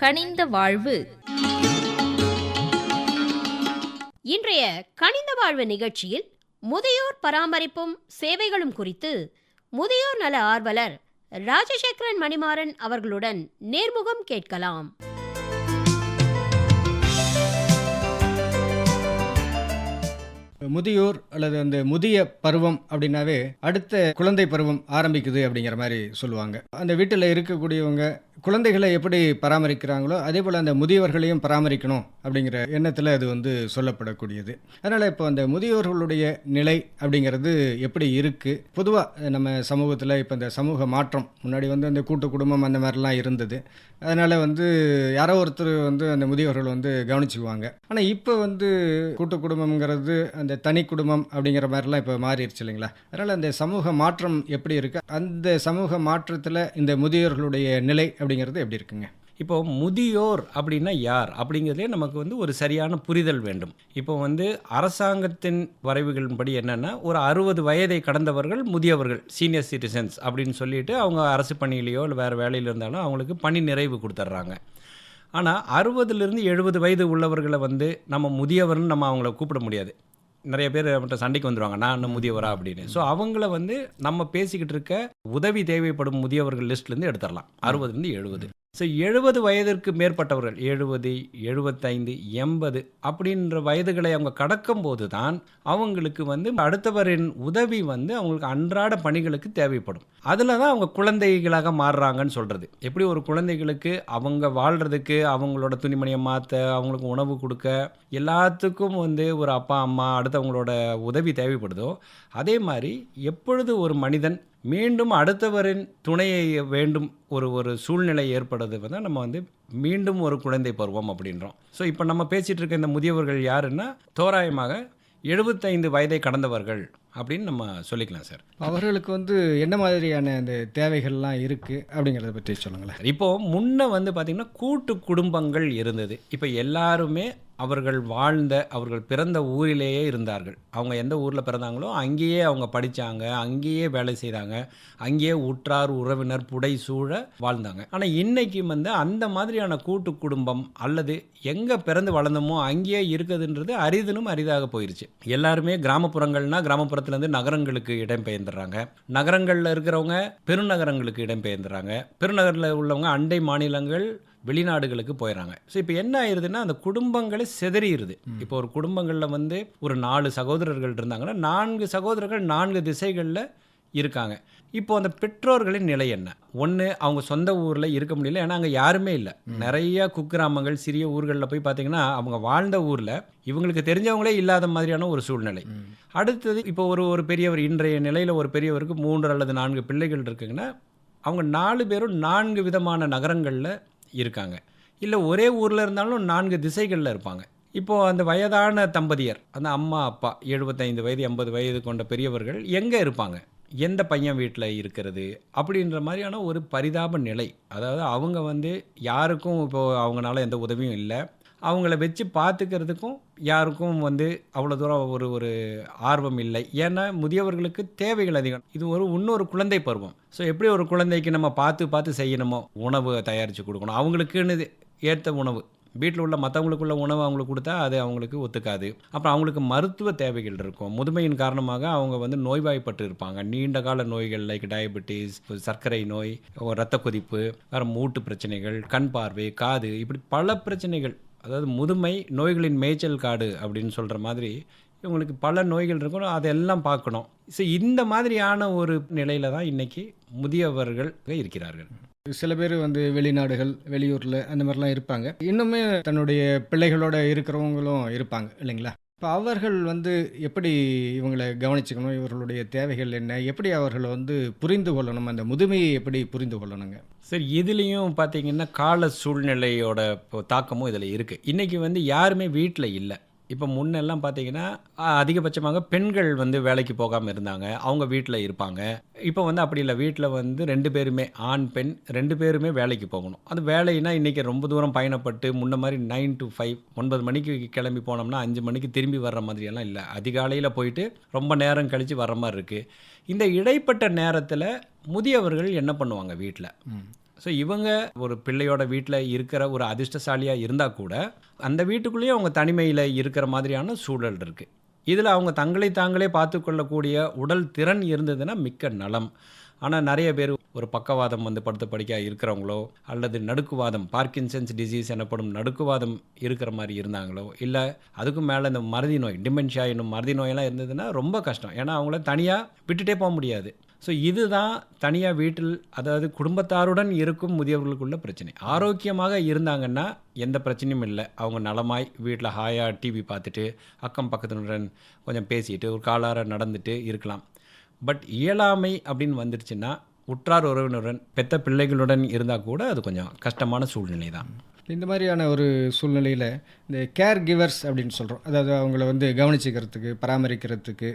கனிந்த வாழ்வு. இன்றைய கனிந்த வாழ்வு நிகழ்ச்சியில் முதியோர் பராமரிப்பும் சேவைகளும் குறித்து முதியோர் நல ஆர்வலர் ராஜசேகரன் மணிமாறன் அவர்களுடன் நேர்முகம் கேட்கலாம். முதியோர் அல்லது அந்த முதிய பருவம் அப்படின்னாவே அடுத்த குழந்தை பருவம் ஆரம்பிக்குது அப்படிங்கிற மாதிரி சொல்லுவாங்க. அந்த வீட்டில் இருக்கக்கூடியவங்க குழந்தைகளை எப்படி பராமரிக்கிறாங்களோ அதே போல் அந்த முதியவர்களையும் பராமரிக்கணும் அப்படிங்கிற எண்ணத்தில் அது வந்து சொல்லப்படக்கூடியது. அதனால் இப்போ அந்த முதியோர்களுடைய நிலை அப்படிங்கிறது எப்படி இருக்குது பொதுவாக நம்ம சமூகத்தில் இப்போ இந்த சமூக மாற்றம் முன்னாடி வந்து அந்த கூட்டு குடும்பம் அந்த மாதிரிலாம் இருந்தது. அதனால் வந்து யாரோ ஒருத்தர் வந்து அந்த முதியோர்கள் வந்து கவனிச்சுக்குவாங்க. ஆனால் இப்போ வந்து கூட்டு குடும்பம்ங்கிறது அந்த தனி குடும்பம் அப்படிங்கிற மாதிரிலாம் இப்போ மாறிடுச்சு இல்லைங்களா? அதனால் அந்த சமூக மாற்றம் எப்படி இருக்குது அந்த சமூக மாற்றத்தில் இந்த முதியோர்களுடைய நிலை அப்படி அப்படிங்கிறது எப்படி இருக்குங்க? இப்போ முதியோர் அப்படின்னா யார்? அப்படிங்கிறதே நமக்கு வந்து ஒரு சரியான புரிதல் வேண்டும். இப்போ வந்து அரசாங்கத்தின் வரைவுகளின்படி என்னென்னா ஒரு அறுபது வயதை கடந்தவர்கள் முதியவர்கள் சீனியர் சிட்டிசன்ஸ் அப்படின்னு சொல்லிட்டு அவங்க அரசு பணியிலையோ இல்லை வேறு வேலையில் இருந்தாலும் அவங்களுக்கு பணி நிறைவு கொடுத்துட்றாங்க ஆனால் அறுபதுலேருந்து எழுபது வயது உள்ளவர்களை வந்து நம்ம முதியவர்னு நம்ம அவங்கள கூப்பிட முடியாது. நிறைய பேர் அவன்கிட்ட சண்டைக்கு வந்துடுவாங்க நான் இன்னும் முதியவரா? அப்படின்னு. ஸோ அவங்கள வந்து நம்ம பேசிக்கிட்டு இருக்க உதவி தேவைப்படும் முதியவர்கள் லிஸ்ட்லேருந்து எடுத்துடலாம் அறுபதுலேருந்து எழுபது. ஸோ எழுபது வயதிற்கு மேற்பட்டவர்கள் எழுபது எழுபத்தைந்து எண்பது அப்படின்ற வயதுகளை அவங்க கடக்கும்போது தான் அவங்களுக்கு வந்து அடுத்தவரின் உதவி வந்து அவங்களுக்கு அன்றாட பணிகளுக்கு தேவைப்படும். அதில் தான் அவங்க குழந்தைகளாக மாறுறாங்கன்னு சொல்கிறது எப்படி ஒரு குழந்தைகளுக்கு அவங்க வாழ்கிறதுக்கு அவங்களோட துணிமணியை மாற்ற அவங்களுக்கு உணவு கொடுக்க எல்லாத்துக்கும் வந்து ஒரு அப்பா அம்மா அடுத்தவங்களோட உதவி தேவைப்படுதோ அதே மாதிரி எப்பொழுது ஒரு மனிதன் மீண்டும் அடுத்தவரின் துணையை வேண்டும் ஒரு ஒரு சூழ்நிலை ஏற்படுறது வந்து நம்ம வந்து மீண்டும் ஒரு குழந்தை பருவம் அப்படின்றோம். ஸோ இப்போ நம்ம பேசிகிட்டு இருக்க இந்த முதியவர்கள் யாருன்னா தோராயமாக எழுபத்தைந்து வயதை கடந்தவர்கள். அப்படின்னு நம்ம சொல்லிக்கலாம் சார். அவர்களுக்கு வந்து என்ன மாதிரியான அந்த தேவைகள்லாம் இருக்குது அப்படிங்கிறத பற்றி சொல்லுங்களேன். இப்போ முன்ன வந்து பார்த்திங்கன்னா கூட்டு குடும்பங்கள் இருந்தது. இப்போ எல்லாருமே அவர்கள் வாழ்ந்த அவர்கள் பிறந்த ஊரிலேயே இருந்தார்கள். அவங்க எந்த ஊரில் பிறந்தாங்களோ அங்கேயே அவங்க படித்தாங்க அங்கேயே வேலை செய்தாங்க அங்கேயே உற்றார் உறவினர் புடை சூழ வாழ்ந்தாங்க. ஆனால் இன்னைக்கு வந்து அந்த மாதிரியான கூட்டு குடும்பம் அல்லது எங்கே பிறந்து வளர்ந்தோமோ அங்கேயே இருக்குதுன்றது அரிதனும் அரிதாக போயிருச்சு. எல்லாருமே கிராமப்புறங்கள்னா கிராமப்புறத்துலேருந்து நகரங்களுக்கு இடம்பெயர்ந்துடுறாங்க. நகரங்களில் இருக்கிறவங்க பெருநகரங்களுக்கு இடம்பெயர்ந்துறாங்க பெருநகரில் உள்ளவங்க அண்டை மாநிலங்கள் வெளிநாடுகளுக்கு போயிடறாங்க. ஸோ இப்போ என்ன ஆயிருதுன்னா அந்த குடும்பங்களே செதறிடுது. இப்போ ஒரு குடும்பங்களில் வந்து ஒரு நாலு சகோதரர்கள் இருந்தாங்கன்னா நான்கு சகோதரர்கள் நான்கு திசைகளில் இருக்காங்க. இப்போ அந்த பெற்றோர்களின் நிலை என்ன? ஒன்று அவங்க சொந்த ஊரில் இருக்க முடியல. ஏன்னா அங்கே யாருமே இல்லை. நிறைய குக்கிராமங்கள் சிறிய ஊர்களில் போய் பார்த்தீங்கன்னா அவங்க வாழ்ந்த ஊரில் இவங்களுக்கு தெரிஞ்சவங்களே இல்லாத மாதிரியான ஒரு சூழ்நிலை. அடுத்தது இப்போ ஒரு ஒரு பெரியவர் இன்றைய நிலையில் ஒரு பெரியவருக்கு மூன்று அல்லது நான்கு பிள்ளைகள் இருக்குங்கன்னா அவங்க நாலு பேரும் நான்கு விதமான நகரங்களில் இருக்காங்க. இல்லை ஒரே ஊரில் இருந்தாலும் நான்கு திசைகளில் இருப்பாங்க. இப்போது அந்த வயதான தம்பதியர் அந்த அம்மா அப்பா எழுபத்தைந்து வயது எண்பது வயது கொண்ட பெரியவர்கள் எங்கே இருப்பாங்க? எந்த பையன் வீட்டில் இருக்கிறது அப்படின்ற மாதிரியான ஒரு பரிதாப நிலை. அதாவது அவங்க வந்து யாருக்கும் இப்போது அவங்களால எந்த உதவியும் இல்லை. அவங்கள வச்சு பார்த்துக்கிறதுக்கும் யாருக்கும் வந்து அவ்வளோ தூரம் ஒரு ஒரு ஆர்வம் இல்லை. ஏன்னா முதியவர்களுக்கு தேவைகள் அதிகம். இது ஒரு இன்னொரு குழந்தை பருவம். ஸோ எப்படி ஒரு குழந்தைக்கு நம்ம பார்த்து பார்த்து செய்யணுமோ? உணவு தயாரித்து கொடுக்கணும். அவங்களுக்குன்னு ஏற்ற உணவு. வீட்டில் உள்ள மற்றவங்களுக்குள்ள உணவு அவங்களுக்கு கொடுத்தா அது அவங்களுக்கு ஒத்துக்காது. அப்புறம் அவங்களுக்கு மருத்துவ தேவைகள் இருக்கும். முதுமையின் காரணமாக அவங்க வந்து நோய்வாய்ப்பட்டு இருப்பாங்க. நீண்ட கால நோய்கள் லைக் டயபெட்டிஸ் சர்க்கரை நோய் ரத்த கொதிப்பு வேறு மூட்டு பிரச்சனைகள் கண் பார்வை காது இப்படி பல பிரச்சனைகள் அதாவது முதுமை நோய்களின் மேய்ச்சல் காடு அப்படின்னு சொல்கிற மாதிரி இவங்களுக்கு பல நோய்கள் இருக்கணும். அதெல்லாம் பார்க்கணும். ஸோ இந்த மாதிரியான ஒரு நிலையில தான் இன்னைக்கு முதியவர்கள் இருக்கிறார்கள். சில பேர் வந்து வெளிநாடுகள் வெளியூரில் அந்த மாதிரிலாம் இருப்பாங்க. இன்னுமே தன்னுடைய பிள்ளைகளோட இருக்கிறவங்களும் இருப்பாங்க இல்லைங்களா? இப்போ அவர்கள் வந்து எப்படி இவங்களை கவனிச்சுக்கணும்? இவர்களுடைய தேவைகள் என்ன? எப்படி அவர்களை வந்து புரிந்து கொள்ளணும்? அந்த முதுமையை எப்படி புரிந்து கொள்ளணுங்க? சரி இதுலேயும் பார்த்தீங்கன்னா கால சூழ்நிலையோட இப்போ தாக்கமும் இதில் இருக்குது இன்றைக்கி வந்து யாருமே வீட்டில் இல்லை. இப்போ முன்னெல்லாம் பார்த்தீங்கன்னா அதிகபட்சமாக பெண்கள் வந்து வேலைக்கு போகாமல் இருந்தாங்க. அவங்க வீட்டில் இருப்பாங்க. இப்போ வந்து அப்படி இல்லை. வீட்டில் வந்து ரெண்டு பேருமே ஆண் பெண் ரெண்டு பேருமே வேலைக்கு போகணும். அது வேலைனா இன்றைக்கி ரொம்ப தூரம் பயணப்பட்டு முன்ன மாதிரி நைன் டு ஃபைவ் ஒன்பது மணிக்கு கிளம்பி போனோம்னா அஞ்சு மணிக்கு திரும்பி வர்ற மாதிரியெல்லாம் இல்லை. அதிகாலையில் போயிட்டு ரொம்ப நேரம் கழித்து வர்ற மாதிரி இருக்குது இந்த இடைப்பட்ட நேரத்தில் முதியவர்கள் என்ன பண்ணுவாங்க வீட்டில் ஸோ இவங்க ஒரு பிள்ளையோட வீட்டில் இருக்கிற ஒரு அதிர்ஷ்டசாலியாக இருந்தால் கூட அந்த வீட்டுக்குள்ளேயே அவங்க தனிமையில் இருக்கிற மாதிரியான சூழல் இருக்குது இதில் அவங்க தங்களை தாங்களே பார்த்து கொள்ளக்கூடிய உடல் திறன் இருந்ததுன்னா மிக்க நலம். ஆனால் நிறைய பேர் ஒரு பக்கவாதம் வந்து படுத்த படிக்க இருக்கிறவங்களோ அல்லது நடுக்குவாதம் பார்க்கின்சன்ஸ் டிசீஸ் எனப்படும் நடுக்குவாதம் இருக்கிற மாதிரி இருந்தாங்களோ இல்லை அதுக்கும் மேலே இந்த மருதி நோய் டிமென்ஷியா என்னும் மருதி நோயெல்லாம் இருந்ததுன்னா ரொம்ப கஷ்டம். ஏன்னா அவங்கள தனியாக விட்டுட்டே போக முடியாது. ஸோ இதுதான் தனியாக வீட்டில் அதாவது குடும்பத்தாருடன் இருக்கும் முதியவர்களுக்குள்ள பிரச்சனை. ஆரோக்கியமாக இருந்தாங்கன்னா எந்த பிரச்சனையும் இல்லை. அவங்க நலமாய் வீட்டில் ஹாயாக டிவி பார்த்துட்டு அக்கம் பக்கத்தினுடன் கொஞ்சம் பேசிட்டு ஒரு காலார நடந்துட்டு இருக்கலாம். பட் இயலாமை அப்படின்னு வந்துடுச்சுன்னா உற்றார் உறவினருடன் பெத்த பிள்ளைகளுடன் இருந்தால் கூட அது கொஞ்சம் கஷ்டமான சூழ்நிலை தான் இந்த மாதிரியான ஒரு சூழ்நிலையில் இந்த கேர் கிவர்ஸ் அப்படின்னு சொல்கிறோம் அதாவது அவங்கள வந்து கவனிச்சிக்கிறதுக்கு பராமரிக்கிறதுக்கு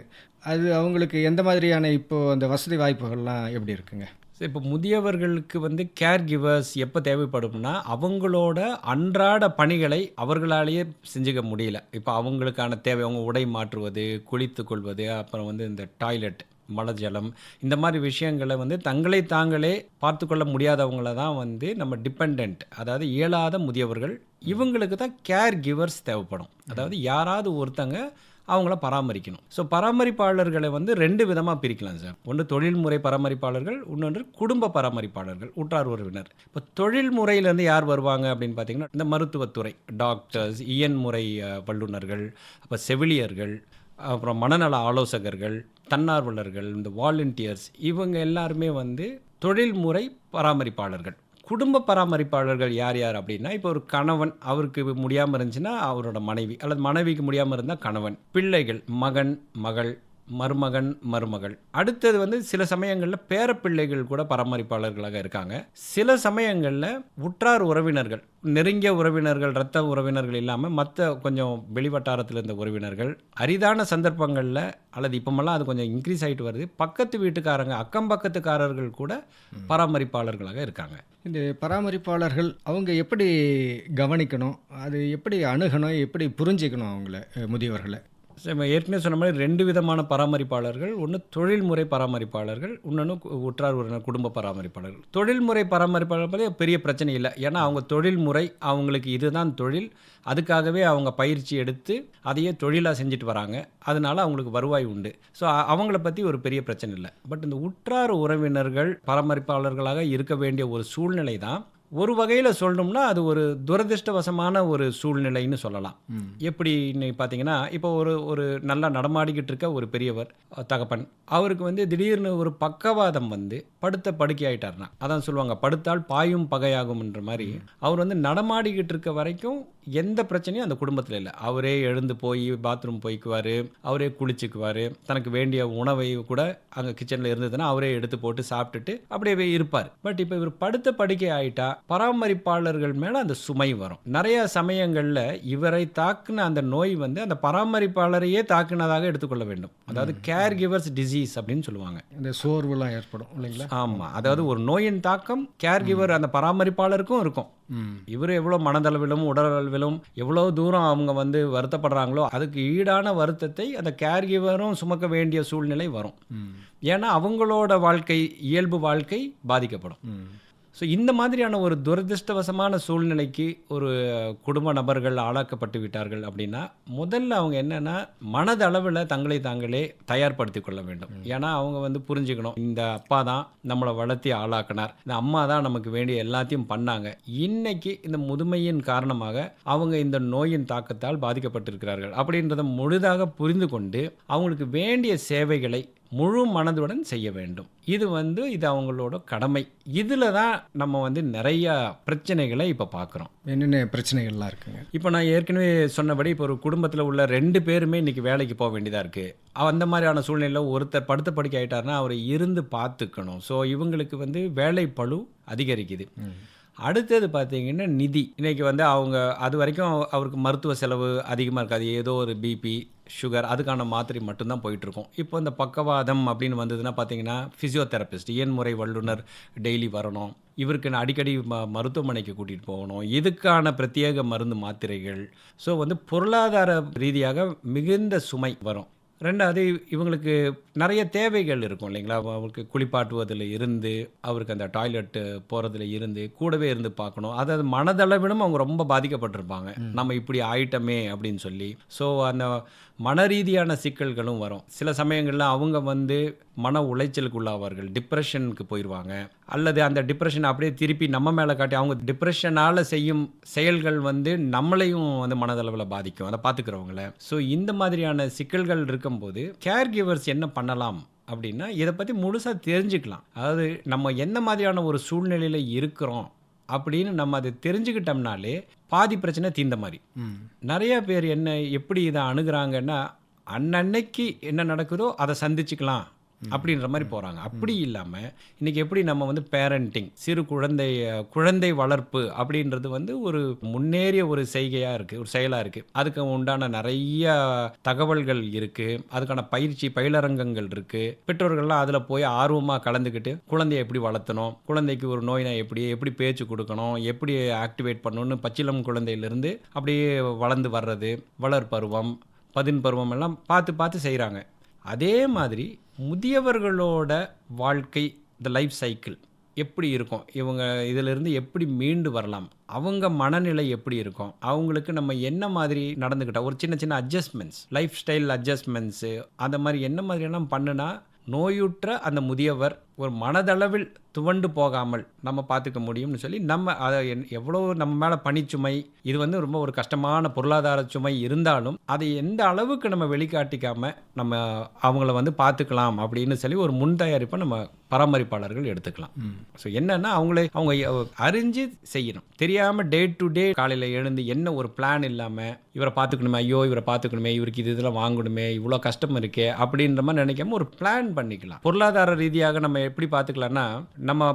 அது அவங்களுக்கு எந்த மாதிரியான இப்போது அந்த வசதி வாய்ப்புகள்லாம் எப்படி இருக்குங்க? இப்போ முதியவர்களுக்கு வந்து கேர் கிவர்ஸ் எப்போ தேவைப்படும்னா அவங்களோட அன்றாட பணிகளை அவர்களாலேயே செஞ்சுக்க முடியல. இப்போ அவங்களுக்கான தேவை அவங்க உடை மாற்றுவது குளித்து கொள்வது அப்புறம் வந்து இந்த டாய்லெட் மலஜலம் இந்த மாதிரி விஷயங்களை வந்து தங்களை தாங்களே பார்த்து கொள்ள முடியாதவங்கள தான் வந்து நம்ம டிபெண்ட் அதாவது இயலாத முதியவர்கள் இவங்களுக்கு தான் கேர் கிவர்ஸ் தேவைப்படும். அதாவது யாராவது ஒருத்தங்க அவங்கள பராமரிக்கணும். ஸோ பராமரிப்பாளர்களை வந்து ரெண்டு விதமாக பிரிக்கலாம் சார் ஒன்று தொழில்முறை பராமரிப்பாளர்கள் இன்னொன்று குடும்ப பராமரிப்பாளர்கள் உற்றார் உறவினர். இப்போ தொழில்முறையிலேருந்து யார் வருவாங்க அப்படின்னு பார்த்தீங்கன்னா இந்த மருத்துவத்துறை டாக்டர்ஸ் இயன்முறை வல்லுநர்கள் அப்போ செவிலியர்கள் அப்புறம் மனநல ஆலோசகர்கள் தன்னார்வலர்கள் இந்த வாலண்டியர்ஸ் இவங்க எல்லாருமே வந்து தொழில்முறை பராமரிப்பாளர்கள். குடும்ப பராமரிப்பாளர்கள் யார் யார் அப்படின்னா இப்போ ஒரு கணவன் அவருக்கு முடியாமல் இருந்துச்சுன்னா அவரோட மனைவி அல்லது மனைவிக்கு முடியாமல் இருந்தால் கணவன் பிள்ளைகள் மகன் மகள் மருமகன் மருமகள். அடுத்தது வந்து சில சமயங்களில் பேரப்பிள்ளைகள் கூட பராமரிப்பாளர்களாக இருக்காங்க. சில சமயங்களில் உற்றார் உறவினர்கள் நெருங்கிய உறவினர்கள் இரத்த உறவினர்கள் இல்லாமல் மற்ற கொஞ்சம் வெளிவட்டாரத்தில் இருந்த உறவினர்கள் அரிதான சந்தர்ப்பங்களில் அல்லது இப்போமெல்லாம் அது கொஞ்சம் இன்க்ரீஸ் ஆகிட்டு வருது. பக்கத்து வீட்டுக்காரங்க அக்கம் பக்கத்துக்காரர்கள் கூட பராமரிப்பாளர்களாக இருக்காங்க. இந்த பராமரிப்பாளர்கள் அவங்க எப்படி கவனிக்கணும்? அது எப்படி அணுகணும்? எப்படி புரிஞ்சிக்கணும் அவங்கள முதியவர்களை? ஏற்கனவே சொன்ன மாதிரி ரெண்டு விதமான பராமரிப்பாளர்கள். ஒன்று தொழில்முறை பராமரிப்பாளர்கள் இன்னொன்று உற்றார் உறவினர் குடும்ப பராமரிப்பாளர்கள். தொழில்முறை பராமரிப்பாளர் பெரிய பிரச்சனை இல்லை. ஏன்னா அவங்க தொழில்முறை அவங்களுக்கு இதுதான் தொழில். அதுக்காகவே அவங்க பயிற்சி எடுத்து அதையே தொழிலாக செஞ்சுட்டு வராங்க. அதனால அவங்களுக்கு வருவாய் உண்டு. ஸோ அவங்கள பற்றி ஒரு பெரிய பிரச்சனை இல்லை. பட் இந்த உற்றார் உறவினர்கள் பராமரிப்பாளர்களாக இருக்க வேண்டிய ஒரு சூழ்நிலை தான் ஒரு வகையில் சொல்லணும்னா அது ஒரு துரதிர்ஷ்டவசமான ஒரு சூழ்நிலைன்னு சொல்லலாம். எப்படி பார்த்தீங்கன்னா இப்போ ஒரு ஒரு நல்லா நடமாடிக்கிட்டு இருக்க ஒரு பெரியவர் தகப்பன் அவருக்கு வந்து திடீர்னு ஒரு பக்கவாதம் வந்து படுத்த படுக்கை ஆயிட்டார்னா அதான் சொல்லுவாங்க படுத்தால் பாயும் பகையாகும்ன்ற மாதிரி அவர் வந்து நடமாடிக்கிட்டு இருக்க வரைக்கும் எந்த பிரச்சனையும் அந்த குடும்பத்தில் இல்லை. அவரே எழுந்து போய் பாத்ரூம் போய்க்குவார் அவரே குளிச்சுக்குவார். தனக்கு வேண்டிய உணவை கூட அங்கே கிச்சனில் இருந்ததுன்னா அவரே எடுத்து போட்டு சாப்பிட்டுட்டு அப்படியே இருப்பார். பட் இப்போ இவர் படுத்த படுக்கை ஆயிட்டா பராமரிப்பாளர்கள் மேலே அந்த சுமை வரும். நிறைய சமயங்களில் இவரை தாக்குன அந்த நோய் வந்து அந்த பராமரிப்பாளரையே தாக்குனதாக எடுத்துக்கொள்ள வேண்டும். அதாவது கேர் கிவர்ஸ் டிசீஸ் அப்படின்னு சொல்லுவாங்க. இந்த சோர்வுலாம் ஏற்படும் இல்லைங்களா? ஆமாம் அதாவது ஒரு நோயின் தாக்கம் கேர் கிவர் அந்த பராமரிப்பாளருக்கும் இருக்கும். இவர் எவ்வளோ மனதளவிலும் உடலளவிலும் எவ்வளோ தூரம் அவங்க வந்து வருத்தப்படுறாங்களோ அதுக்கு ஈடான வருத்தத்தை அந்த கேர் கிவரும் சுமக்க வேண்டிய சூழ்நிலை வரும். ஏன்னா அவங்களோட வாழ்க்கை இயல்பு வாழ்க்கை பாதிக்கப்படும். ஸோ இந்த மாதிரியான ஒரு துரதிர்ஷ்டவசமான சூழ்நிலைக்கு ஒரு குடும்ப நபர்கள் ஆளாக்கப்பட்டு விட்டார்கள் அப்படின்னா முதல்ல அவங்க என்னன்னா மனதளவில் தங்களை தாங்களே தயார்படுத்தி கொள்ள வேண்டும். ஏன்னா அவங்க வந்து புரிஞ்சுக்கணும் இந்த அப்பா தான் நம்மளை வளர்த்தி ஆளாக்கினார். இந்த அம்மா தான் நமக்கு வேண்டிய எல்லாத்தையும் பண்ணாங்க. இன்னைக்கு இந்த முதுமையின் காரணமாக அவங்க இந்த நோயின் தாக்கத்தால் பாதிக்கப்பட்டிருக்கிறார்கள். அப்படின்றத முழுதாக புரிந்து கொண்டு அவங்களுக்கு வேண்டிய சேவைகளை முழு மனதுடன் செய்ய வேண்டும். இது வந்து இது அவங்களோட கடமை. இதில் தான் நம்ம வந்து நிறைய பிரச்சனைகளை இப்போ பார்க்குறோம் என்னென்ன பிரச்சனைகள்லாம் இருக்குங்க? இப்போ நான் ஏற்கனவே சொன்னபடி இப்போ ஒரு குடும்பத்தில் உள்ள ரெண்டு பேருமே இன்னைக்கு வேலைக்கு போக வேண்டியதாக இருக்குது அந்த மாதிரியான சூழ்நிலையில் ஒருத்தர் படுத்த படுக்கை ஆயிட்டாருன்னா அவரை இருந்து பார்த்துக்கணும் ஸோ இவங்களுக்கு வந்து வேலை பளு அதிகரிக்குது அடுத்தது பார்த்தீங்கன்னா நிதி. இன்னைக்கு வந்து அவங்க அது வரைக்கும் அவ- அவருக்கு மருத்துவ செலவு அதிகமாக இருக்காது. ஏதோ ஒரு பிபி சுகர் அதுக்கான மாத்திரை மட்டும்தான் போயிட்டுருக்கும். இப்போ இந்த பக்கவாதம் அப்படின்னு வந்ததுன்னா பார்த்தீங்கன்னா ஃபிசியோதெரபிஸ்ட் இயன்முறை வல்லுனர் டெய்லி வரணும். இவருக்கு நான் அடிக்கடி ம மருத்துவமனைக்கு கூட்டிகிட்டு போகணும். இதுக்கான பிரத்யேக மருந்து மாத்திரைகள். ஸோ வந்து பொருளாதார ரீதியாக மிகுந்த சுமை வரும். ரெண்டாவது இவங்களுக்கு நிறைய தேவைகள் இருக்கும் இல்லைங்களா? அவ- அவருக்கு குளிப்பாட்டுவதில் இருந்து அவருக்கு அந்த டாய்லெட்டு போகிறதுல இருந்து கூடவே இருந்து பார்க்கணும். அதாவது மனதளவிலும் அவங்க ரொம்ப பாதிக்கப்பட்டிருப்பாங்க. நம்ம இப்படி ஆயிட்டமே அப்படின்னு சொல்லி. ஸோ அந்த மன ரீதியான சிக்கல்களும் வரும். சில சமயங்களில் அவங்க வந்து மன உளைச்சலுக்கு உள்ளாவார்கள் டிப்ரெஷனுக்கு போயிடுவாங்க அல்லது அந்த டிப்ரெஷன் அப்படியே திருப்பி நம்ம மேலே காட்டி அவங்க டிப்ரெஷனால் செய்யும் செயல்கள் வந்து நம்மளையும் வந்து மனதளவில் பாதிக்கும். அதை பார்த்துக்கிறவங்கள. ஸோ இந்த மாதிரியான சிக்கல்கள் இருக்கும்போது கேர் கிவர்ஸ் என்ன பண்ணலாம் அப்படின்னா இதை பற்றி முழுசாக தெரிஞ்சுக்கலாம். அதாவது நம்ம என்ன மாதிரியான ஒரு சூழ்நிலையில் இருக்கிறோம் அப்படின்னு நம்ம அதை தெரிஞ்சுக்கிட்டோம்னாலே பாதி பிரச்சனை தீர்ந்த மாதிரி. நிறைய பேர் என்ன எப்படி இதை அணுகுறாங்கன்னா அன்னன்னைக்கு என்ன நடக்குதோ அதை சந்திச்சுக்கலாம். அப்படின்ற மாதிரி போகிறாங்க அப்படி இல்லாமல் இன்றைக்கி எப்படி நம்ம வந்து பேரண்டிங் சிறு குழந்தை குழந்தை வளர்ப்பு அப்படின்றது வந்து ஒரு முன்னேறிய ஒரு செய்கையாக இருக்குது ஒரு செயலாக இருக்குது அதுக்கு உண்டான நிறைய தகவல்கள் இருக்குது அதுக்கான பயிற்சி பயிலரங்கங்கள் இருக்குது பெற்றோர்கள்லாம் அதில் போய் ஆர்வமாக கலந்துக்கிட்டு குழந்தைய எப்படி வளர்த்தணும் குழந்தைக்கு ஒரு நோயினா எப்படி எப்படி பேச்சு கொடுக்கணும் எப்படி ஆக்டிவேட் பண்ணணும்னு பச்சிலம் குழந்தையிலேருந்து அப்படியே வளர்ந்து வர்றது வளர்பருவம் பதின் பருவம் எல்லாம் பார்த்து பார்த்து செய்கிறாங்க அதே மாதிரி முதியவர்களோட வாழ்க்கை இந்த லைஃப் சைக்கிள் எப்படி இருக்கும்? இவங்க இதிலிருந்து எப்படி மீண்டு வரலாம்? அவங்க மனநிலை எப்படி இருக்கும்? அவங்களுக்கு நம்ம என்ன மாதிரி நடந்துக்கிட்டோம் ஒரு சின்ன சின்ன அட்ஜஸ்ட்மெண்ட்ஸ் லைஃப் ஸ்டைல் அட்ஜஸ்ட்மெண்ட்ஸு அந்த மாதிரி என்ன மாதிரியெல்லாம் பண்ணுனா நோயுற்ற அந்த முதியவர் ஒரு மனதளவில் துவண்டு போகாமல் நம்ம பார்த்துக்க முடியும்னு சொல்லி நம்ம அதை எவ்வளோ நம்ம மேலே பணிச்சுமை இது வந்து ரொம்ப ஒரு கஷ்டமான பொருளாதார சுமை இருந்தாலும் அதை எந்த அளவுக்கு நம்ம வெளிக்காட்டிக்காம நம்ம அவங்கள வந்து பார்த்துக்கலாம் அப்படின்னு சொல்லி ஒரு முன் தயாரிப்பை நம்ம பராமரிப்பாளர்கள் எடுத்துக்கலாம். ஸோ என்னன்னா அவங்களே அவங்க அறிஞ்சு செய்யணும். தெரியாமல் டே டு டே காலையில் எழுந்து என்ன ஒரு பிளான் இல்லாமல் இவரை பார்த்துக்கணுமே ஐயோ இவரை பார்த்துக்கணுமே இவருக்கு இது இதெல்லாம் வாங்கணுமே இவ்வளோ கஷ்டம் இருக்கே அப்படின்ற மாதிரி நினைக்காம ஒரு பிளான் பண்ணிக்கலாம். பொருளாதார ரீதியாக நம்ம எப்படி பார்த்துக்கலாம்னா நம்ம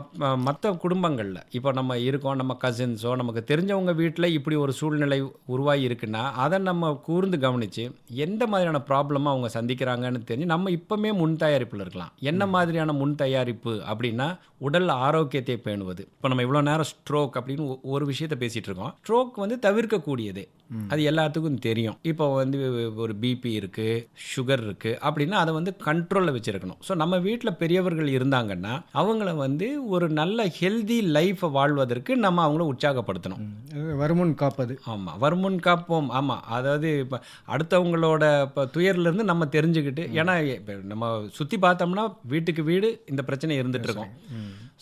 மற்ற குடும்பங்களில் இப்போ நம்ம இருக்கோம் நம்ம கசின்ஸோ நமக்கு தெரிஞ்சவங்க வீட்டில் இப்படி ஒரு சூழ்நிலை உருவாகி இருக்குன்னா அதை நம்ம கூர்ந்து கவனித்து எந்த மாதிரியான ப்ராப்ளமாக அவங்க சந்திக்கிறாங்கன்னு தெரிஞ்சு நம்ம இப்போமே முன் தயாரிப்பில் இருக்கலாம். என்ன மாதிரியான முன் தயாரிப்பு அப்படின்னா உடல் ஆரோக்கியத்தை பேணுவது. இப்போ நம்ம இவ்வளோ நேரம் ஸ்ட்ரோக் அப்படின்னு ஒரு விஷயத்தை பேசிகிட்டு இருக்கோம். ஸ்ட்ரோக் வந்து தவிர்க்கக்கூடியதே. அது எல்லாத்துக்கும் தெரியும். இப்போ வந்து ஒரு பிபி இருக்குது சுகர் இருக்குது அப்படின்னா அதை வந்து கண்ட்ரோலில் வச்சுருக்கணும். ஸோ நம்ம வீட்டில் பெரியவர்கள் இருந்தாங்கன்னா அவங்கள வந்து ஒரு நல்ல ஹெல்தி லைஃப்பை வாழ்வதற்கு நம்ம அவங்கள உற்சாகப்படுத்தணும். வருமுன் காப்பது. ஆமாம் வருமுன் காப்போம். ஆமாம் அதாவது இப்போ அடுத்தவங்களோட இப்போ துயர்லேருந்து நம்ம தெரிஞ்சுக்கிட்டு ஏன்னா இப்போ நம்ம சுற்றி பார்த்தோம்னா வீட்டுக்கு வீடு இந்த பிரச்சனை இருந்துட்டு இருக்கோம்.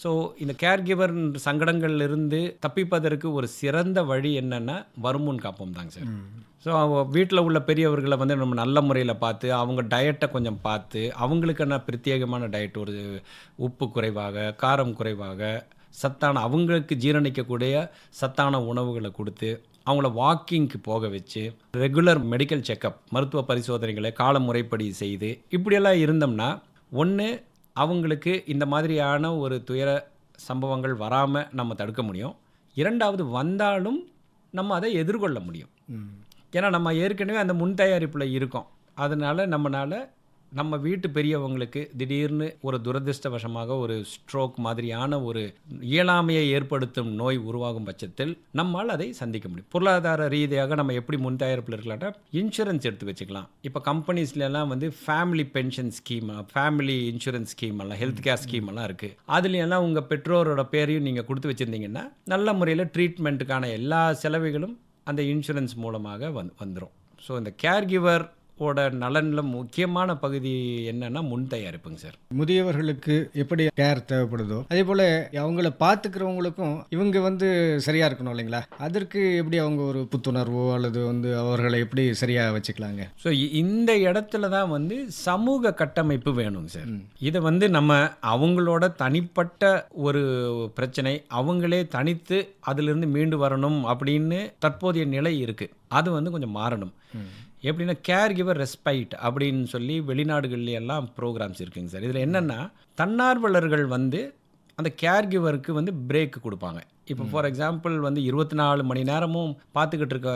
ஸோ இந்த கேர் கிவர் சங்கடங்கள்லேருந்து தப்பிப்பதற்கு ஒரு சிறந்த வழி என்னன்னா வருமுன் காப்போம் தாங்க சார். ஸோ வீட்டில் உள்ள பெரியவர்களை வந்து நம்ம நல்ல முறையில் பார்த்து அவங்க டயட்டை கொஞ்சம் பார்த்து அவங்களுக்கான பிரத்யேகமான டயட் ஒரு உப்பு குறைவாக காரம் குறைவாக சத்தான அவங்களுக்கு ஜீரணிக்கக்கூடிய சத்தான உணவுகளை கொடுத்து அவங்கள வாக்கிங்க்கு போக வச்சு ரெகுலர் மெடிக்கல் செக்கப் மருத்துவ பரிசோதனைகளை கால முறைப்படி செய்து இப்படியெல்லாம் இருந்தோம்னா ஒன்று அவங்களுக்கு இந்த மாதிரியான ஒரு துயர சம்பவங்கள் வராமல் நம்ம தடுக்க முடியும். இரண்டாவது வந்தாலும் நம்ம அதை எதிர்கொள்ள முடியும். ஏன்னா நம்ம ஏற்கனவே அந்த முன் தயாரிப்பில் இருக்கோம். அதனால் நம்மளால் நம்ம வீட்டு பெரியவங்களுக்கு திடீர்னு ஒரு துரதிர்ஷ்டவசமாக ஒரு ஸ்ட்ரோக் மாதிரியான ஒரு இயலாமையை ஏற்படுத்தும் நோய் உருவாகும் பட்சத்தில் நம்மால் அதை சந்திக்க முடியும். பொருளாதார ரீதியாக நம்ம எப்படி முன் தயாரிப்பில் இருக்கலாம்னா இன்சூரன்ஸ் எடுத்து வச்சுக்கலாம். இப்போ கம்பெனிஸ்லாம் வந்து family pension scheme family insurance scheme எல்லாம் ஹெல்த் கேர் ஸ்கீம் எல்லாம் இருக்குது அதுலையெல்லாம் உங்கள் பெற்றோரோட பேரையும் நீங்கள் கொடுத்து வச்சுருந்தீங்கன்னா நல்ல முறையில் ட்ரீட்மெண்ட்டுக்கான எல்லா செலவுகளும் அந்த இன்சூரன்ஸ் மூலமாக வந் வந்துடும் ஸோ இந்த கேர் கிவர் ஓட நலனில் முக்கியமான பகுதி என்னன்னா முன் தயாரிப்புங்க சார். முதியவர்களுக்கு எப்படி கேர் தேவைப்படுதோ அதே போல் அவங்கள பார்த்துக்கிறவங்களுக்கும் இவங்க வந்து சரியாக இருக்கணும் இல்லைங்களா? அதற்கு எப்படி அவங்க ஒரு புத்துணர்வோ அல்லது வந்து அவர்களை எப்படி சரியாக வச்சுக்கலாங்க? ஸோ இந்த இடத்துல தான் வந்து சமூக கட்டமைப்பு வேணுங்க சார். இதை வந்து நம்ம அவங்களோட தனிப்பட்ட ஒரு பிரச்சனை அவங்களே தனித்து அதிலிருந்து மீண்டு வரணும் அப்படின்னு தற்போதைய நிலை இருக்குது அது வந்து கொஞ்சம் மாறணும். எப்படின்னா கேர் கிவர் ரெஸ்பைட் அப்படின்னு சொல்லி வெளிநாடுகள்ல எல்லாம் ப்ரோக்ராம்ஸ் இருக்குங்க சார். இதில் என்னென்னா தன்னார்வலர்கள் வந்து அந்த கேர் கிவருக்கு வந்து பிரேக் கொடுப்பாங்க. இப்போ ஃபார் எக்ஸாம்பிள் வந்து இருபத்தி நாலு மணி நேரமும் பார்த்துக்கிட்டு இருக்க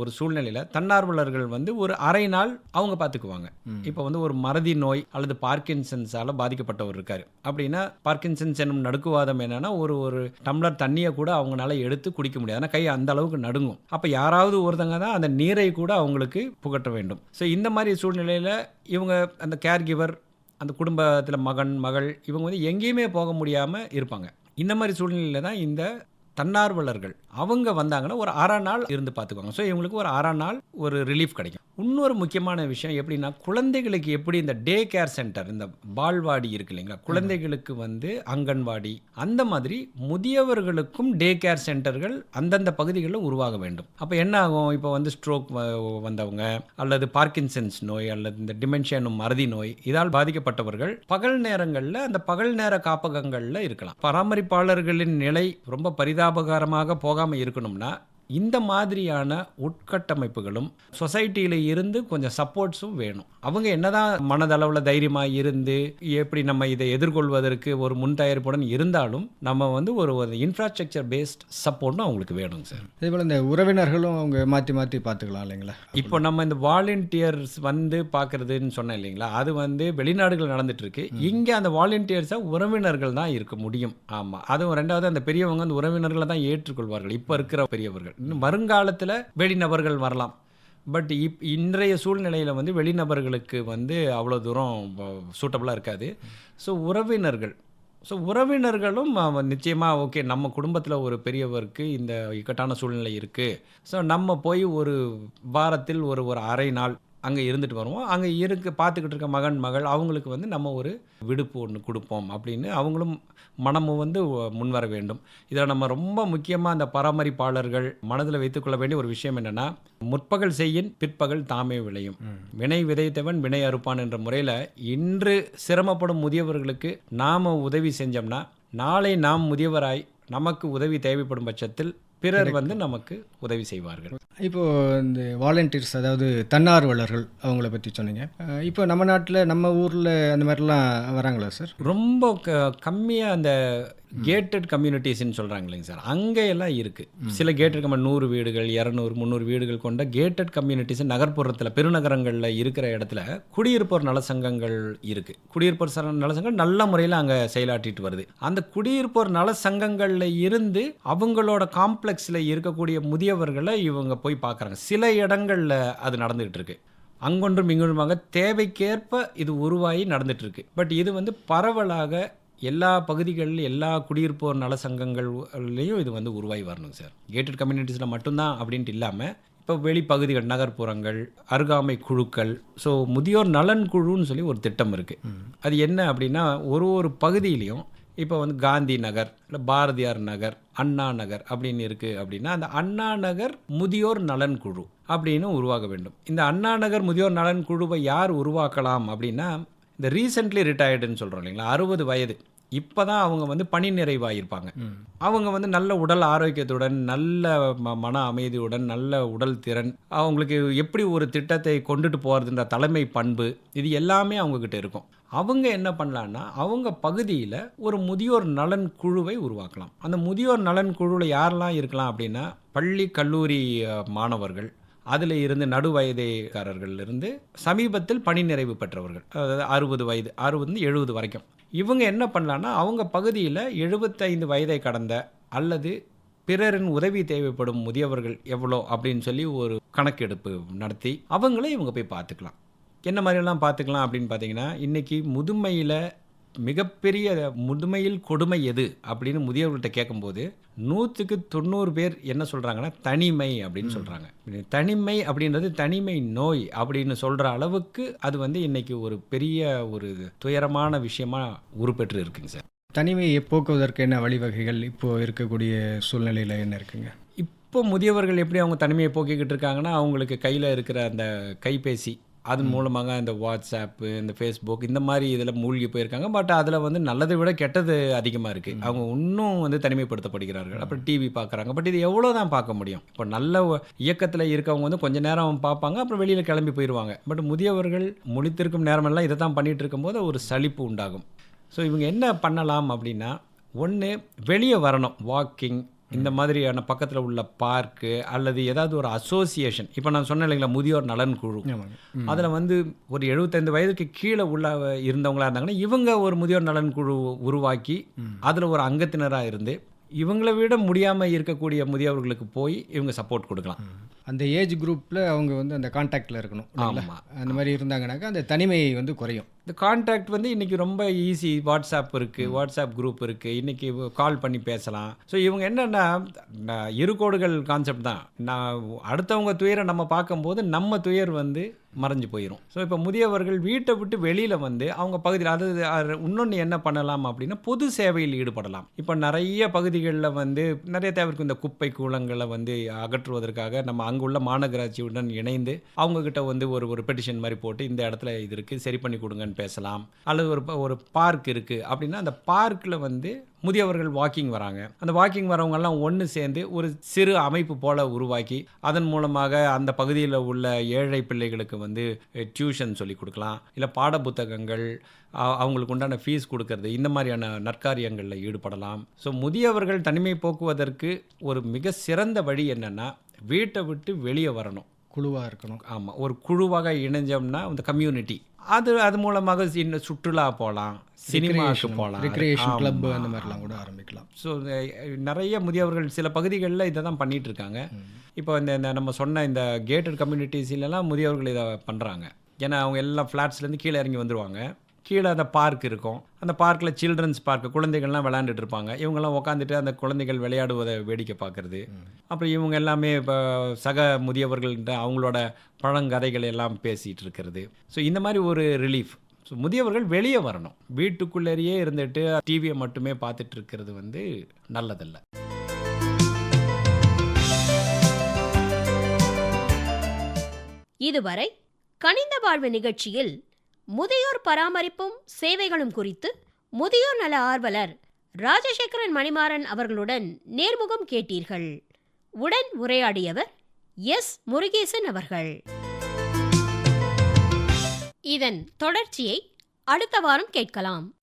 ஒரு சூழ்நிலையில் தன்னார்வலர்கள் வந்து ஒரு அரை நாள் அவங்க பார்த்துக்குவாங்க. இப்போ வந்து ஒரு மறதி நோய் அல்லது பார்க்கின்சன்ஸால் பாதிக்கப்பட்டவர் இருக்கார். அப்படின்னா பார்க்கின்சன்ஸ் என்னும் நடுக்குவாதம் என்னன்னா ஒரு ஒரு டம்ளர் தண்ணியை கூட அவங்களால எடுத்து குடிக்க முடியாது. ஏன்னா கை அந்த அளவுக்கு நடுங்கும். அப்போ யாராவது ஒருத்தங்க தான் அந்த நீரை கூட அவங்களுக்கு புகட்ட வேண்டும். ஸோ இந்த மாதிரி சூழ்நிலையில் இவங்க அந்த கேர் கிவர் அந்த குடும்பத்தில் மகன் மகள் இவங்க வந்து எங்கேயுமே போக முடியாமல் இருப்பாங்க. இந்த மாதிரி சூழ்நிலையில் தான் இந்த தன்னார்வலர்கள் அவங்க வந்தாங்கன்னா ஒரு அரை நாள் இருந்து பார்த்துக்குவாங்க. ஸோ இவங்களுக்கு ஒரு அரை நாள் ஒரு ரிலீஃப் கிடைக்கும். இன்னொரு முக்கியமான விஷயம் எப்படின்னா குழந்தைகளுக்கு எப்படி இந்த டே கேர் சென்டர் இந்த பால்வாடி இருக்கு இல்லைங்களா? குழந்தைகளுக்கு வந்து அங்கன்வாடி அந்த மாதிரி முதியவர்களுக்கும் டே கேர் சென்டர்கள் அந்தந்த பகுதிகளில் உருவாக வேண்டும். அப்போ என்ன ஆகும்? இப்போ வந்து ஸ்ட்ரோக் வந்தவங்க அல்லது பார்க்கின்சன்ஸ் நோய் அல்லது இந்த டிமென்ஷியா எனும் மறதி நோய் இதால் பாதிக்கப்பட்டவர்கள் பகல் நேரங்களில் அந்த பகல் நேர காப்பகங்களில் இருக்கலாம். பராமரிப்பாளர்களின் நிலை ரொம்ப பரிதாபகரமாக போகாமல் இருக்கணும்னா இந்த மாதிரியான உட்கட்டமைப்புகளும் சொசைட்டியில் இருந்து கொஞ்சம் சப்போர்ட்ஸும் வேணும். அவங்க என்னதான் மனதளவில் தைரியமாக இருந்து எப்படி நம்ம இதை எதிர்கொள்வதற்கு ஒரு முன் தயாரிப்புடன் இருந்தாலும் நம்ம வந்து ஒரு ஒரு இன்ஃப்ராஸ்ட்ரக்சர் பேஸ்ட் சப்போர்ட்டும் அவங்களுக்கு வேணும் சார். அதே போல் இந்த உறவினர்களும் அவங்க மாற்றி மாற்றி பார்த்துக்கலாம் இல்லைங்களா? இப்போ நம்ம இந்த வாலண்டியர்ஸ் வந்து பார்க்கறதுன்னு சொன்னேன் இல்லைங்களா? அது வந்து வெளிநாடுகள் நடந்துட்டு இருக்கு இங்கே அந்த வாலண்டியர்ஸை உறவினர்கள் தான் இருக்க முடியும். ஆமாம் அதுவும் ரெண்டாவது அந்த பெரியவங்க அந்த உறவினர்களை தான் ஏற்றுக்கொள்வார்கள். இப்போ இருக்கிற பெரியவர்கள். இன்னும் வருங்காலத்தில் வெளிநபர்கள் வரலாம். பட் இப் இன்றைய சூழ்நிலையில் வந்து வெளிநபர்களுக்கு வந்து அவ்வளோ தூரம் சூட்டபுளாக இருக்காது. ஸோ உறவினர்கள். ஸோ உறவினர்களும் நிச்சயமாக ஓகே நம்ம குடும்பத்தில் ஒரு பெரியவருக்கு இந்த இக்கட்டான சூழ்நிலை இருக்குது ஸோ நம்ம போய் ஒரு வாரத்தில் ஒரு ஒரு அரை நாள் அங்கே இருந்துட்டு வருவோம். அங்கே இருக்க பார்த்துக்கிட்டு இருக்க மகன் மகள் அவங்களுக்கு வந்து நம்ம ஒரு விடுப்பு ஒன்று கொடுப்போம் அப்படின்னு அவங்களும் மனமும் வந்து முன்வர வேண்டும். இதில் நம்ம ரொம்ப முக்கியமாக அந்த பராமரிப்பாளர்கள் மனதில் வைத்துக்கொள்ள வேண்டிய ஒரு விஷயம் என்னென்னா முற்பகல் செய்யின் பிற்பகல் தாமே விளையும். வினை விதைத்தவன் வினை அறுப்பான் என்ற முறையில் இன்று சிரமப்படும் முதியவர்களுக்கு நாம் உதவி செஞ்சோம்னா நாளை நாம் முதியவராய் நமக்கு உதவி தேவைப்படும் பட்சத்தில் பிறர் வந்து நமக்கு உதவி செய்வார்கள். இப்போது இந்த வாலண்டியர்ஸ் அதாவது தன்னார்வலர்கள் அவங்கள பற்றி சொன்னீங்க. இப்போ நம்ம நாட்டில் நம்ம ஊரில் அந்த மாதிரிலாம் வராங்களா சார்? ரொம்ப க கம்மியாக அந்த கேட்டட் கம்யூனிட்டிஸ்ன்னு சொல்கிறாங்க இல்லைங்க சார். அங்கே எல்லாம் இருக்குது சில கேட்டட் கம்யூ நூறு வீடுகள் இரநூறு முந்நூறு வீடுகள் கொண்ட கேட்டட் கம்யூனிட்டிஸ் நகர்ப்புறத்தில் பெருநகரங்களில் இருக்கிற இடத்துல குடியிருப்போர் நலசங்கங்கள் இருக்குது குடியிருப்போர் ச- நலசங்கம் நல்ல முறையில் அங்கே செயலாற்றிட்டு வருது. அந்த குடியிருப்போர் நலசங்கங்களில் இருந்து அவங்களோட காம்ப்ளெக்ஸில் இருக்கக்கூடிய முதியவர்களை இவங்க போய் பார்க்குறாங்க. சில இடங்களில் அது நடந்துகிட்டு இருக்கு அங்கொன்றும் இங்கொன்றுமாக தேவைக்கேற்ப இது உருவாகி நடந்துட்டு இருக்கு பட் இது வந்து பரவலாக எல்லா பகுதிகளில் எல்லா குடியிருப்போர் நல சங்கங்கள்லையும் இது வந்து உருவாகி வரணும் சார் கேட்டட் கம்யூனிட்டிஸில் மட்டும்தான் அப்படின்ட்டு இல்லாமல் இப்போ வெளிப்பகுதிகள் நகர்ப்புறங்கள் அருகாமை குழுக்கள் ஸோ முதியோர் நலன் குழுன்னு சொல்லி ஒரு திட்டம் இருக்குது அது என்ன அப்படின்னா ஒரு ஒரு பகுதியிலையும் இப்போ வந்து காந்தி நகர் இல்லை பாரதியார் நகர் அண்ணா நகர் அப்படின்னு இருக்குது அப்படின்னா அந்த அண்ணா நகர் முதியோர் நலன் குழு அப்படின்னு உருவாக வேண்டும். இந்த அண்ணா நகர் முதியோர் நலன் குழுவை யார் உருவாக்கலாம் அப்படின்னா இந்த ரீசெண்ட்லி ரிட்டையர்டுன்னு சொல்கிறோம் இல்லைங்களா அறுபது வயது இப்போ தான் அவங்க வந்து பணி நிறைவாயிருப்பாங்க. அவங்க வந்து நல்ல உடல் ஆரோக்கியத்துடன் நல்ல ம மன அமைதியுடன் நல்ல உடல் திறன் அவங்களுக்கு எப்படி ஒரு திட்டத்தை கொண்டுட்டு போகிறதுன்ற தலைமை பண்பு இது எல்லாமே அவங்கக்கிட்ட இருக்கும். அவங்க என்ன பண்ணலான்னா அவங்க பகுதியில் ஒரு முதியோர் நலன் குழுவை உருவாக்கலாம். அந்த முதியோர் நலன் குழுவில் யாரெல்லாம் இருக்கலாம் அப்படின்னா பள்ளி கல்லூரி மாணவர்கள் அதில் இருந்து நடு இருந்து சமீபத்தில் பணி நிறைவு பெற்றவர்கள் அதாவது அறுபது வயது அறுபது எழுபது வரைக்கும். இவங்க என்ன பண்ணலான்னா அவங்க பகுதியில் எழுபத்தைந்து வயதை கடந்த அல்லது பிறரின் உதவி தேவைப்படும் முதியவர்கள் எவ்வளோ அப்படின்னு சொல்லி ஒரு கணக்கெடுப்பு நடத்தி அவங்களே இவங்க போய் பார்த்துக்கலாம். என்ன மாதிரியெல்லாம் பார்த்துக்கலாம் அப்படின்னு பார்த்தீங்கன்னா இன்றைக்கி முதுமையில் மிகப்பெரிய முதுமையில் கொடுமை எது அப்படின்னு முதியவர்கள்ட்ட கேட்கும்போது நூற்றுக்கு தொண்ணூறு பேர் என்ன சொல்கிறாங்கன்னா தனிமை அப்படின்னு சொல்கிறாங்க தனிமை அப்படின்றது தனிமை நோய் அப்படின்னு சொல்கிற அளவுக்கு அது வந்து இன்னைக்கு ஒரு பெரிய ஒரு துயரமான விஷயமா உருப்பெற்று இருக்குங்க சார். தனிமையை போக்குவதற்கு என்ன வழிவகைகள் இப்போ இருக்கக்கூடிய சூழ்நிலையில் என்ன இருக்குங்க? இப்போ முதியவர்கள் எப்படி அவங்க தனிமையை போக்கிக்கிட்டு இருக்காங்கன்னா அவங்களுக்கு கையில் இருக்கிற அந்த கைபேசி அதன் மூலமாக இந்த வாட்ஸ்அப்பு இந்த ஃபேஸ்புக் இந்த மாதிரி இதில் மூழ்கி போயிருக்காங்க. பட் அதில் வந்து நல்லதை விட கெட்டது அதிகமாக இருக்குது அவங்க இன்னும் வந்து தனிமைப்படுத்தப்படுகிறார்கள். அப்புறம் டிவி பார்க்குறாங்க. பட் இது எவ்வளோ தான் பார்க்க முடியும். இப்போ நல்ல இயக்கத்தில் இருக்கவங்க வந்து கொஞ்ச நேரம் பார்ப்பாங்க. அப்புறம் வெளியில் கிளம்பி போயிடுவாங்க பட் முதியவர்கள் முழித்திருக்கும் நேரமெல்லாம் இதை தான் பண்ணிகிட்டு இருக்கும்போது ஒரு சலிப்பு உண்டாகும். ஸோ இவங்க என்ன பண்ணலாம் அப்படின்னா ஒன்று வெளியே வரணும். வாக்கிங் இந்த மாதிரியான பக்கத்தில் உள்ள பார்க்கு அல்லது ஏதாவது ஒரு அசோசியேஷன் இப்போ நான் சொன்னேன் இல்லைங்களா முதியோர் நலன் குழு. அதில் வந்து ஒரு எழுபத்தைந்து வயதுக்கு கீழே உள்ள இருந்தவங்களா இருந்தாங்கன்னா இவங்க ஒரு முதியோர் நலன் குழு உருவாக்கி அதில் ஒரு அங்கத்தினராக இருந்து இவங்களை விட முடியாமல் இருக்கக்கூடிய முதியவர்களுக்கு போய் இவங்க சப்போர்ட் கொடுக்கலாம். அந்த ஏஜ் குரூப்பில் அவங்க வந்து அந்த கான்டாக்டில் இருக்கணும் அந்த மாதிரி இருந்தாங்கனாக்கா அந்த தனிமை வந்து குறையும். இந்த கான்டாக்ட் வந்து இன்றைக்கி ரொம்ப ஈஸி. வாட்ஸ்அப் இருக்குது வாட்ஸ்அப் குரூப் இருக்குது இன்றைக்கி கால் பண்ணி பேசலாம். ஸோ இவங்க என்னென்னா இருகோடுகள் கான்செப்ட் தான். நான் அடுத்தவங்க துயரை நம்ம பார்க்கும்போது நம்ம துயர் வந்து மறைஞ்சு போயிடும் ஸோ இப்போ முதியவர்கள் வீட்டை விட்டு வெளியில் வந்து அவங்க பகுதியில் அதாவது இன்னொன்று என்ன பண்ணலாம் அப்படின்னா பொது சேவையில் ஈடுபடலாம். இப்போ நிறைய பகுதிகளில் வந்து நிறைய தேவை இருக்கும் இந்த குப்பை கூலங்களை வந்து அகற்றுவதற்காக நம்ம அங்குள்ள மாநகராட்சியுடன் இணைந்து அவங்கக்கிட்ட வந்து ஒரு ஒரு பெட்டிஷன் மாதிரி போட்டு இந்த இடத்துல இது இருக்குது சரி பண்ணி கொடுங்கன்னு பேசலாம். அல்லது ஒரு ப- ஒரு பார்க் இருக்குது அப்படின்னா அந்த பார்க்கில் வந்து முதியவர்கள் வாக்கிங் வராங்க. அந்த வாக்கிங் வரவங்கெல்லாம் ஒன்று சேர்ந்து ஒரு சிறு அமைப்பு போல் உருவாக்கி அதன் மூலமாக அந்த பகுதியில் உள்ள ஏழை பிள்ளைகளுக்கு வந்து டியூஷன் சொல்லி கொடுக்கலாம். இல்லை பாட புத்தகங்கள் அவங்களுக்கு உண்டான ஃபீஸ் கொடுக்கறது இந்த மாதிரியான நற்காரியங்களில் ஈடுபடலாம். ஸோ முதியவர்கள் தனிமை போக்குவதற்கு ஒரு மிக சிறந்த வழி என்னென்னா வீட்டை விட்டு வெளியே வரணும். குழுவாக இருக்கணும். ஆமாம் ஒரு குழுவாக இணைஞ்சோம்னா அந்த கம்யூனிட்டி அது அது மூலமாக சின்ன சுற்றுலா போகலாம் சினிமாவுக்கு போகலாம் ரெக்ரியேஷன் கிளப் அந்த மாதிரிலாம் கூட ஆரம்பிக்கலாம். ஸோ நிறைய முதியவர்கள் சில பகுதிகளில் இதை தான் பண்ணிட்டு இருக்காங்க இப்போ இந்த இந்த நம்ம சொன்ன இந்த கேட்டட் கம்யூனிட்டிஸ்லாம் முதியவர்கள் இதை பண்ணுறாங்க ஏன்னா அவங்க எல்லாம் ஃப்ளாட்ஸ்லேருந்து கீழே இறங்கி வந்துருவாங்க. கீழே அந்த பார்க் இருக்கும். அந்த பார்க்கில் சில்ட்ரன்ஸ் பார்க்கு குழந்தைகள்லாம் விளையாண்டுட்டு இருப்பாங்க. இவங்கெல்லாம் உட்காந்துட்டு அந்த குழந்தைகள் விளையாடுவதை வேடிக்கை பார்க்குறது. அப்புறம் இவங்க எல்லாமே இப்போ சக முதியவர்கள்ட்ட அவங்களோட பழங்கதைகள் எல்லாம் பேசிகிட்டு இருக்கிறது. ஸோ இந்த மாதிரி ஒரு ரிலீஃப் ஸோ முதியவர்கள் வெளியே வரணும். வீட்டுக்குள்ளேயே இருந்துட்டு டிவியை மட்டுமே பார்த்துட்டு இருக்கிறது வந்து நல்லதல்ல. இதுவரை கனிந்த வாழ்வு நிகழ்ச்சியில் முதியோர் பராமரிப்பும் சேவைகளும் குறித்து முதியோர் நல ஆர்வலர் ராஜசேகரன் மணிமாறன் அவர்களுடன் நேர்முகம் கேட்டீர்கள். உடன் உரையாடியவர் எஸ். முருகேசன் அவர்கள். இதன் தொடர்ச்சியை அடுத்த வாரம் கேட்கலாம்.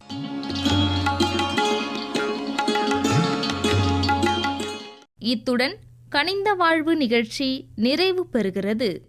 இத்துடன் கனிந்த வாழ்வு நிகழ்ச்சி நிறைவு பெறுகிறது.